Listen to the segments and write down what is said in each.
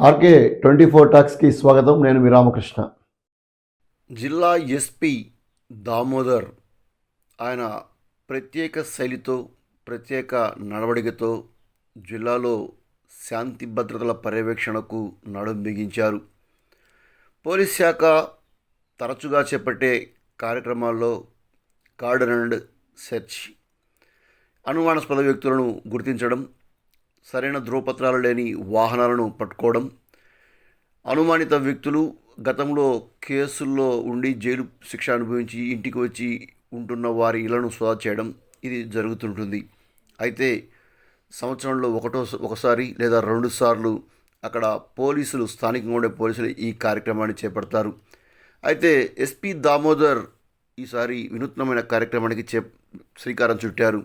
RK twenty four టాక్స్కి స్వాగతం. నేను మీ రామకృష్ణ. జిల్లా ఎస్పీ దామోదర్ ఆయన ప్రత్యేక శైలితో ప్రత్యేక నడవడికతో జిల్లాలో శాంతి భద్రతల పర్యవేక్షణకు నడుం బిగించారు. పోలీస్ శాఖ తరచుగా చేపట్టే కార్యక్రమాల్లో కార్డన్ అండ్ సెర్చ్ అనుమానాస్పద వ్యక్తులను గుర్తించడం సరైన ధ్రువపత్రాలు లేని వాహనాలను పట్టుకోవడం అనుమానిత వ్యక్తులు గతంలో కేసుల్లో ఉండి జైలు శిక్ష అనుభవించి ఇంటికి వచ్చి ఉంటున్న వారి ఇళ్ళను సోదా చేయడం ఇది జరుగుతుంటుంది. అయితే సంవత్సరంలో ఒకటో ఒకసారి లేదా రెండు సార్లు అక్కడ పోలీసులు స్థానికంగా ఉండే పోలీసులు ఈ కార్యక్రమాన్ని చేపడతారు. అయితే ఎస్పీ దామోదర్ ఈసారి వినూత్నమైన కార్యక్రమానికి చే శ్రీకారం చుట్టారు.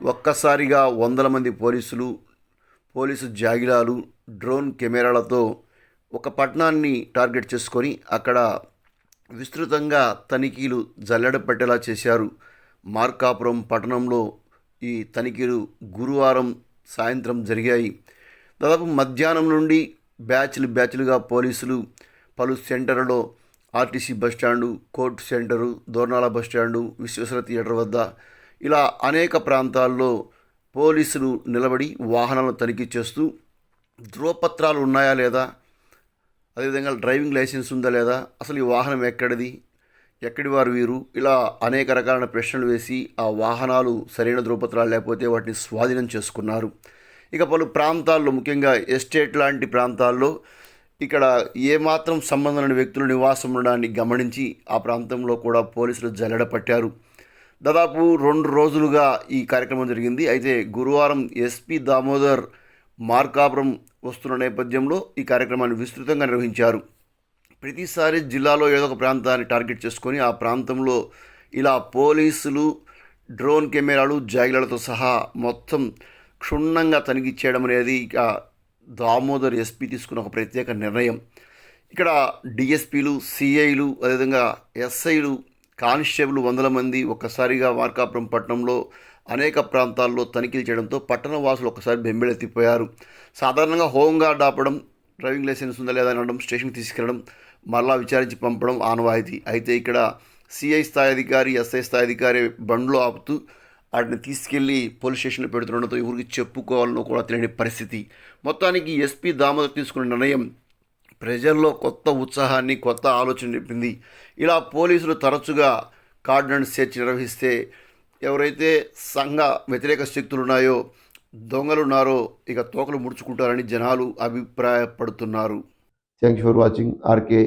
ఒక్కసారిగా వందల మంది పోలీసులు పోలీసు జాగిలాలు డ్రోన్ కెమెరాలతో ఒక పట్టణాన్ని టార్గెట్ చేసుకొని అక్కడ విస్తృతంగా తనిఖీలు జల్లెడ పెట్టేలా చేశారు. మార్కాపురం పట్టణంలో ఈ తనిఖీలు గురువారం సాయంత్రం జరిగాయి. దాదాపు మధ్యాహ్నం నుండి బ్యాచ్లు బ్యాచ్లుగా పోలీసులు పలు సెంటర్లలో RTC bus stand court centre Dornala bus stand Visweswara theatre వద్ద ఇలా అనేక ప్రాంతాల్లో పోలీసులు నిలబడి వాహనాలను తనిఖీ చేస్తూ ధ్రువపత్రాలు ఉన్నాయా లేదా? అదేవిధంగా డ్రైవింగ్ లైసెన్స్ ఉందా లేదా? అసలు ఈ వాహనం ఎక్కడిది? ఎక్కడి వారు వీరు? ఇలా అనేక రకాలైన ప్రశ్నలు వేసి ఆ వాహనాలు సరైన ధ్రువపత్రాలు లేకపోతే వాటిని స్వాధీనం చేసుకున్నారు. ఇక పలు ప్రాంతాల్లో ముఖ్యంగా ఎస్టేట్ లాంటి ప్రాంతాల్లో ఇక్కడ ఏమాత్రం సంబంధం లేని వ్యక్తులు నివాసం ఉండడాన్ని గమనించి ఆ ప్రాంతంలో కూడా పోలీసులు జల్లెడ పట్టారు. దాదాపు రెండు రోజులుగా ఈ కార్యక్రమం జరిగింది. అయితే గురువారం ఎస్పీ దామోదర్ మార్కాపురం వస్తున్న నేపథ్యంలో ఈ కార్యక్రమాన్ని విస్తృతంగా నిర్వహించారు. ప్రతిసారి జిల్లాలో ఏదో ఒక ప్రాంతాన్ని టార్గెట్ చేసుకొని ఆ ప్రాంతంలో ఇలా పోలీసులు డ్రోన్ కెమెరాలు జాగిలతో సహా మొత్తం క్షుణ్ణంగా తనిఖీ చేయడం అనేది ఇక దామోదర్ ఎస్పీ తీసుకున్న ఒక ప్రత్యేక నిర్ణయం. ఇక్కడ డిఎస్పీలు సిఐలు అదేవిధంగా ఎస్ఐలు కానిస్టేబుల్ వందల మంది ఒక్కసారిగా మార్కాపురం పట్టణంలో అనేక ప్రాంతాల్లో తనిఖీలు చేయడంతో పట్టణ వాసులు ఒక్కసారి బెంబెలెత్తిపోయారు. సాధారణంగా హోంగార్డ్ ఆపడం డ్రైవింగ్ లైసెన్స్ ఉందా లేదా అనడం స్టేషన్కి తీసుకెళ్ళడం మరలా విచారించి పంపడం ఆనవాయితీ. అయితే ఇక్కడ సిఐ స్థాయి అధికారి ఎస్ఐ స్థాయి అధికారి బండ్లో ఆపుతూ వాటిని తీసుకెళ్ళి పోలీస్ స్టేషన్లో పెడుతుండడంతో ఎవరికి చెప్పుకోవాలనో కూడా తెలియని పరిస్థితి. మొత్తానికి ఎస్పీ దామోదర్ తీసుకున్న నిర్ణయం ప్రజల్లో కొత్త ఉత్సాహాన్ని కొత్త ఆలోచన నింపింది. ఇలా పోలీసులు తరచుగా కార్డన్ సెర్చ్ నిర్వహిస్తే ఎవరైతే సంఘ వ్యతిరేక శక్తులు ఉన్నాయో దొంగలు ఉన్నారో ఇక తోకలు ముడుచుకుంటారని జనాలు అభిప్రాయపడుతున్నారు. Thank you for watching RK